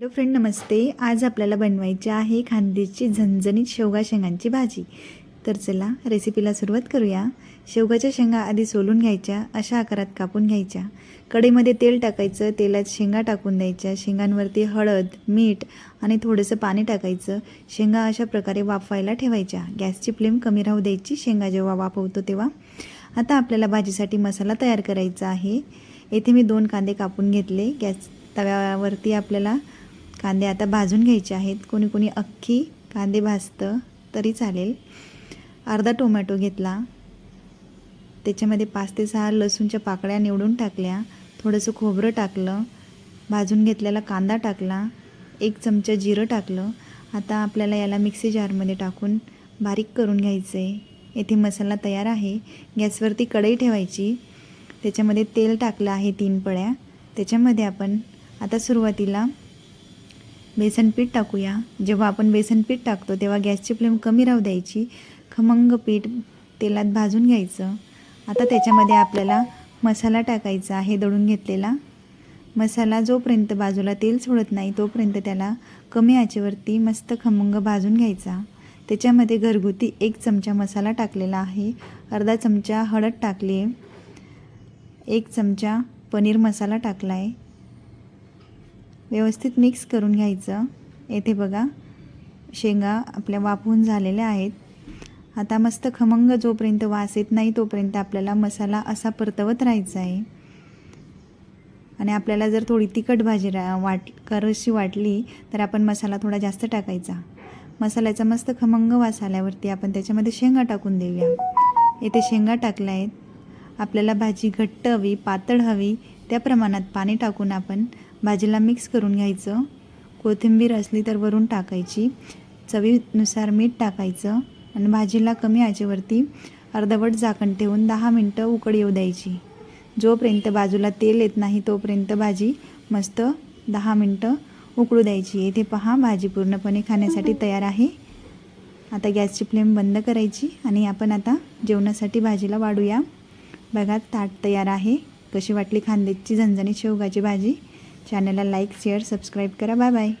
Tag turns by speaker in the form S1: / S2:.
S1: Hello friend नमस्ते. आज आपल्याला बनवायची आहे खांदेची झणझणीत शेवगा शेंगांची भाजी. तर चला रेसिपीला सुरुवात करूया. शेवगाच्या शेंगा आधी सोलून घ्यायच्या अशा आकारात कापून घ्यायच्या. कढईमध्ये तेल टाकायचं तेलात शेंगा टाकून द्यायच्या. शेंगांवरती हळद मीठ आणि थोडंसं पाणी टाकायचं. शेंगा अशा प्रकारे वाफवायला ठेवायच्या. गॅसची फ्लेम कमी राहू द्यायची. शेंगा जेव्हा वाफवतो तेव्हा. आता आपल्याला भाजीसाठी मसाला तयार करायचा आहे. येथे मी दोन कांदे कापून घेतले. गॅस तव्यावरती आपल्याला कांदे आता भाजून घ्यायचे आहेत. कोणी कोणी अख्खी कांदे भाजतं तरी चालेल. अर्धा टोमॅटो घेतला. त्याच्यामध्ये पाच ते सहा लसूणच्या पाकळ्या निवडून टाकल्या. थोडंसं खोबरं टाकलं. भाजून घेतलेला कांदा टाकला. एक चमचा जिरं टाकलं. आता आपल्याला याला मिक्सी जारमध्ये टाकून बारीक करून घ्यायचं. आहे येथे मसाला तयार आहे. गॅसवरती कढई ठेवायची. त्याच्यामध्ये तेल टाकलं आहे तीन पळ्या. त्याच्यामध्ये आपण आता सुरुवातीला बेसन पीठ टाकूया. जेव्हा आपण बेसन पीठ टाकतो तेव्हा गॅसची फ्लेम कमी राहू द्यायची. खमंग पीठ तेलात भाजून घ्यायचं. आता त्याच्यामध्ये आपल्याला मसाला टाकायचा आहे दळून घेतलेला. मसाला जोपर्यंत बाजूला तेल सोडत नाही तोपर्यंत त्याला कमी आचेवरती मस्त खमंग भाजून घ्यायचा. त्याच्यामध्ये घरगुती एक चमचा मसाला टाकलेला आहे. अर्धा चमचा हळद टाकली आहे एक चमचा पनीर मसाला टाकला आहे व्यवस्थित मिक्स करून घ्यायचं. येथे बघा शेंगा आपल्या वाफवून झालेल्या आहेत. आता मस्त खमंग जोपर्यंत वास येत नाही तोपर्यंत आपल्याला मसाला असा परतवत राहायचा आहे. आणि आपल्याला जर थोडी तिखट भाजी रा वाट करशी वाटली तर आपण मसाला थोडा जास्त टाकायचा. मसाल्याचा मस्त खमंग वास आल्यावरती आपण त्याच्यामध्ये शेंगा टाकून देऊया. येथे शेंगा टाकल्या आहेत. आपल्याला भाजी घट्ट हवी पातळ हवी त्या प्रमाणात पाणी टाकून आपण भाजीला मिक्स करून घ्यायचं. कोथिंबीर असली तर वरून टाकायची. चवीनुसार मीठ टाकायचं आणि भाजीला कमी आचेवरती अर्धवट झाकण ठेवून दहा मिनटं उकड येऊ द्यायची. जोपर्यंत बाजूला तेल येत नाही तोपर्यंत भाजी मस्त दहा मिनटं उकळू द्यायची. येथे पहा भाजी पूर्णपणे खाण्यासाठी तयार आहे. आता गॅसची फ्लेम बंद करायची आणि आपण आता जेवणासाठी भाजीला वाढूया. बघा ताट तयार आहे. कशी वाटली खांद्याची झणझणीत शेवगाची भाजी? चॅनलला लाईक शेअर सबस्क्राईब करा. Bye bye